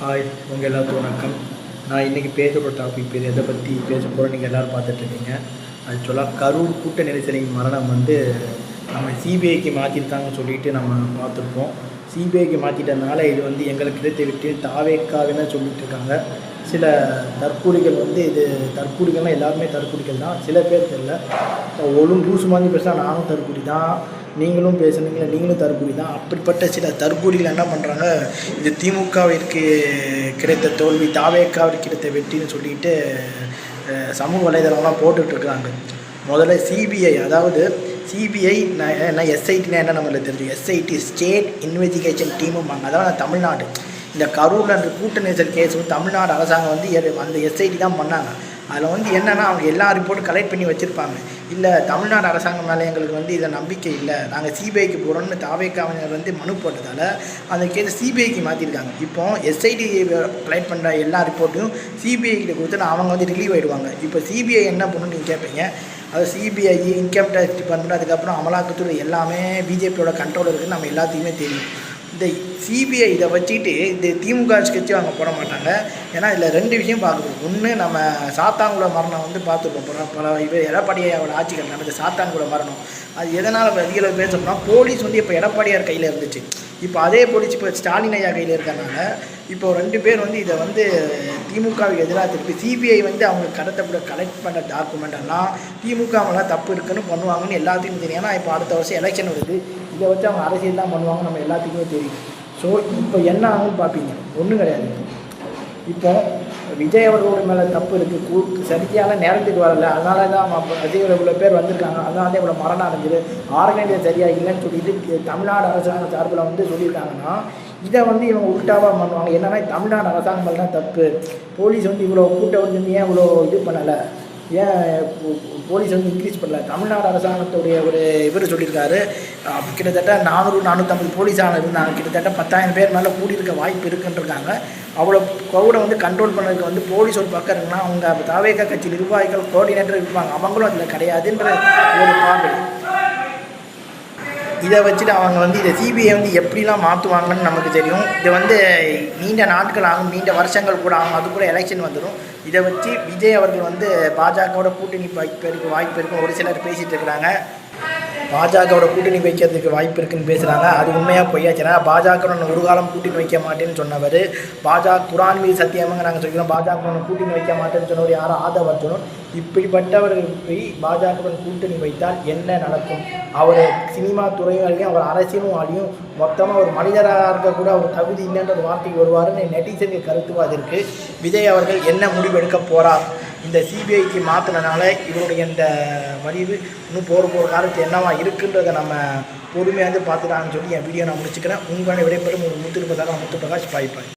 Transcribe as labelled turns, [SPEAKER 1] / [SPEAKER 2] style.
[SPEAKER 1] Hi உங்கள் எல்லாத்துக்கும் வணக்கம். நான் இன்றைக்கி பேசப்பட்ட டாபிக் பேர் எதை பற்றி பேச போகிறோம் நீங்கள் எல்லோரும் பார்த்துட்ருக்கீங்க ஆக்சுவலாக கரூர் கூட்ட நெரிசலின் மரணம் வந்து நம்ம சிபிஐக்கு மாற்றிருக்காங்கன்னு சொல்லிட்டு நம்ம பார்த்துருப்போம். சிபிஐக்கு மாற்றிட்டதுனால இது வந்து எங்களுக்கு கிடைத்த விட்டு தாவேக்காகன்னு சொல்லிட்டு இருக்காங்க. சில தற்கூலிகள் வந்து இது தற்கூலிகள்லாம் எல்லாருமே தற்கூலிகள் தான். சில பேர் தெரியல. ஒழுங்கு லூசு மாதிரி பேசினா நானும் தற்கூலி தான். நீங்களும் பேசுனீங்களா நீங்களும் தற்கூலி தான். அப்படிப்பட்ட சில தற்கூலிகள் என்ன பண்ணுறாங்க இது திமுகவிற்கு கிடைத்த தோல்வி தாவேக்காவிற்கு கிடைத்த வெற்றின்னு சொல்லிட்டு சமூக வலைதளம்லாம் போட்டுட்ருக்குறாங்க முதல்ல சிபிஐ அதாவது சிபிஐ நான் எஸ்ஐடினா என்ன நம்மளுக்கு தெரியும் எஸ்ஐடி ஸ்டேட் இன்வெஸ்டிகேஷன் டீமும்பாங்க அதாவது தமிழ்நாடு. இந்த கரூரில் அந்த கூட்ட நெரிசல் கேஸ் வந்து தமிழ்நாடு அரசாங்கம் வந்து எ- அந்த எஸ்ஐடி தான் பண்ணாங்க. அதில் வந்து என்னென்னா அவங்க எல்லா ரிப்போர்ட்டும் கலெக்ட் பண்ணி வச்சுருப்பாங்க. இல்லை தமிழ்நாடு அரசாங்கம் மேலே எங்களுக்கு வந்து இதை நம்பிக்கை இல்லை. நாங்கள் சிபிஐக்கு போகிறோம்னு தாவேக்காவினர் வந்து மனு போட்டதால் அந்த கேஸ் சிபிஐக்கு மாற்றிருக்காங்க இப்போ எஸ்ஐடி கலெக்ட் பண்ணுற எல்லா ரிப்போர்ட்டையும் சிபிஐக்கிட்ட கொடுத்துட்டு அவங்க வந்து ரிலீவ் ஆகிடுவாங்க இப்போ சிபிஐ என்ன பண்ணணும்னு நீங்கள் கேட்பீங்க அது சிபிஐ இன்கம் டேக்ஸ் டிபார்ட்மெண்ட் அதுக்கப்புறம் அமலாக்கத்துறை எல்லாமே பிஜேபியோட கண்ட்ரோல் இருக்குதுன்னு நம்ம எல்லாத்துக்குமே தெரியும். இந்த சிபிஐ இதை வச்சுக்கிட்டு இந்த திமுக கட்சி அவங்க போட மாட்டாங்க. ஏன்னா இதில் ரெண்டு விஷயம் பார்க்குறோம் ஒன்று நம்ம சாத்தாங்குள மரணம் வந்து பார்த்துருப்போம். பல பல இவர் எடப்பாடியோட ஆட்சிகள் நடந்த சாத்தாங்குள மரணம். அது எதனால் அதிகளவு பேசணும்னா போலீஸ் வந்து இப்போ எடப்பாடியார் கையில் இருந்துச்சு. இப்போ அதே போலீஸ் இப்போ ஸ்டாலின் ஐயா கையில் இருக்கிறனால இப்போ ரெண்டு பேர் வந்து இதை வந்து திமுகவுக்கு எதிராக திருப்பி சிபிஐ வந்து அவங்க கடத்தப்பட கலெக்ட் பண்ண டாக்குமெண்ட் எல்லாம் திமுக தப்பு இருக்குன்னு பண்ணுவாங்கன்னு எல்லாத்துக்கும் தெரியும். ஏன்னா இப்போ அடுத்த வருஷம் எலெக்ஷன் வருது. இதை வச்சு அவங்க அரசியல் தான் பண்ணுவாங்க நம்ம எல்லாத்துக்குமே தெரியும். ஸோ இப்போ என்ன ஆகும்னு பார்ப்பீங்க? ஒன்றும் கிடையாது. இப்போ விஜய் அவர்களோட மேலே தப்பு இருக்குது கூ சரியான நேரத்துக்கு வரல. அதனால தான் விஜய் இவ்வளோ பேர் வந்திருக்காங்க. அதனால தான் இவ்வளோ மரணம் அடைஞ்சிது. ஆர்கனைசர் சரியாக இல்லைன்னு சொல்லிட்டு தமிழ்நாடு அரசாங்க சார்பில் வந்து சொல்லியிருக்காங்கன்னா இதை வந்து இவங்க உல்ட்டாவாக பண்ணுவாங்க. என்னன்னா தமிழ்நாடு அரசாங்கம் தான் தப்பு. போலீஸ் வந்து இவ்வளோ கூட்டம் வந்து ஏன் இவ்வளோ இது பண்ணலை? ஏன் போ- போலீஸ் வந்து இன்க்ரீஸ் பண்ணல? தமிழ்நாடு அரசாங்கத்துடைய ஒரு இவர் சொல்லியிருக்காரு. கிட்டத்தட்ட நானூறு நானூற்றம்பது போலீஸான இருந்தாங்க. கிட்டத்தட்ட பத்தாயிரம் பேர் மேலே கூடியிருக்க வாய்ப்பு இருக்குன்றிருக்காங்க. அவ்வளோ க்ரௌடை வந்து கண்ட்ரோல் பண்ணுறதுக்கு வந்து போலீஸ் ஒரு பக்கம் இருக்குன்னா அவங்க தாவேக கட்சி நிர்வாகிகள் கோஆர்டினேட்டர் இருப்பாங்க. அவங்களும் அதில் கிடையாதுன்ற ஒரு பார்வை. இதை வச்சுட்டு அவங்க வந்து இதை சிபிஐ வந்து எப்படிலாம் மாற்றுவாங்கன்னு நமக்கு தெரியும். இது வந்து நீண்ட நாட்கள் ஆகும் நீண்ட வருஷங்கள் கூட ஆகும் அது கூட எலெக்ஷன் வந்துடும். இதை வச்சு விஜய் அவர்கள் வந்து பாஜகவோட கூட்டணி வாய்ப்பு இருக்கு வாய்ப்பு இருக்கும் ஒரு சிலர் பேசிகிட்டு இருக்கிறாங்க. பாஜகவோட கூட்டணி வைக்கிறதுக்கு வாய்ப்பு இருக்குன்னு பேசுகிறாங்க அது உண்மையாக பொய்யாச்சுன்னா பாஜகவுடன் ஒரு காலம் கூட்டணி வைக்க மாட்டேன்னு சொன்னவர். பாஜக குரான் மீது சத்தியமாக நாங்கள் சொல்லிக்கிறோம். பாஜகவுடன் கூட்டணி வைக்க மாட்டேன்னு சொன்னவர் யாரும் ஆதவ அர்ஜுனன் இப்படிப்பட்டவர்கள் போய் பாஜகவுடன் கூட்டணி வைத்தால் என்ன நடக்கும்? அவர் சினிமா துறையாலையும் அவர் அரசியலும் ஆலையும் மொத்தமாக ஒரு மனிதராக இருக்கக்கூட அவர் தகுதி இல்லைன்ற ஒரு வார்த்தைக்கு வருவாருன்னு நெட்டிசன்கள் கருத்துவாதிற்கு விஜய் அவர்கள் என்ன முடிவு எடுக்க போகிறார் இந்த சிபிஐக்கு மாற்றினனால இவருடைய இந்த வடிவு இன்னும் போகிற போகிற காலத்து என்னவா இருக்குன்றதை நம்ம பொறுமையாக வந்து பார்த்துட்டாங்கன்னு சொல்லி என் வீடியோ நான் முடிச்சுக்கிறேன். உங்களுடைய விடைபெறும். ஒரு முத்து இருப்பதாக முத்து பிரகாஷ் பாய்ப்பாய்.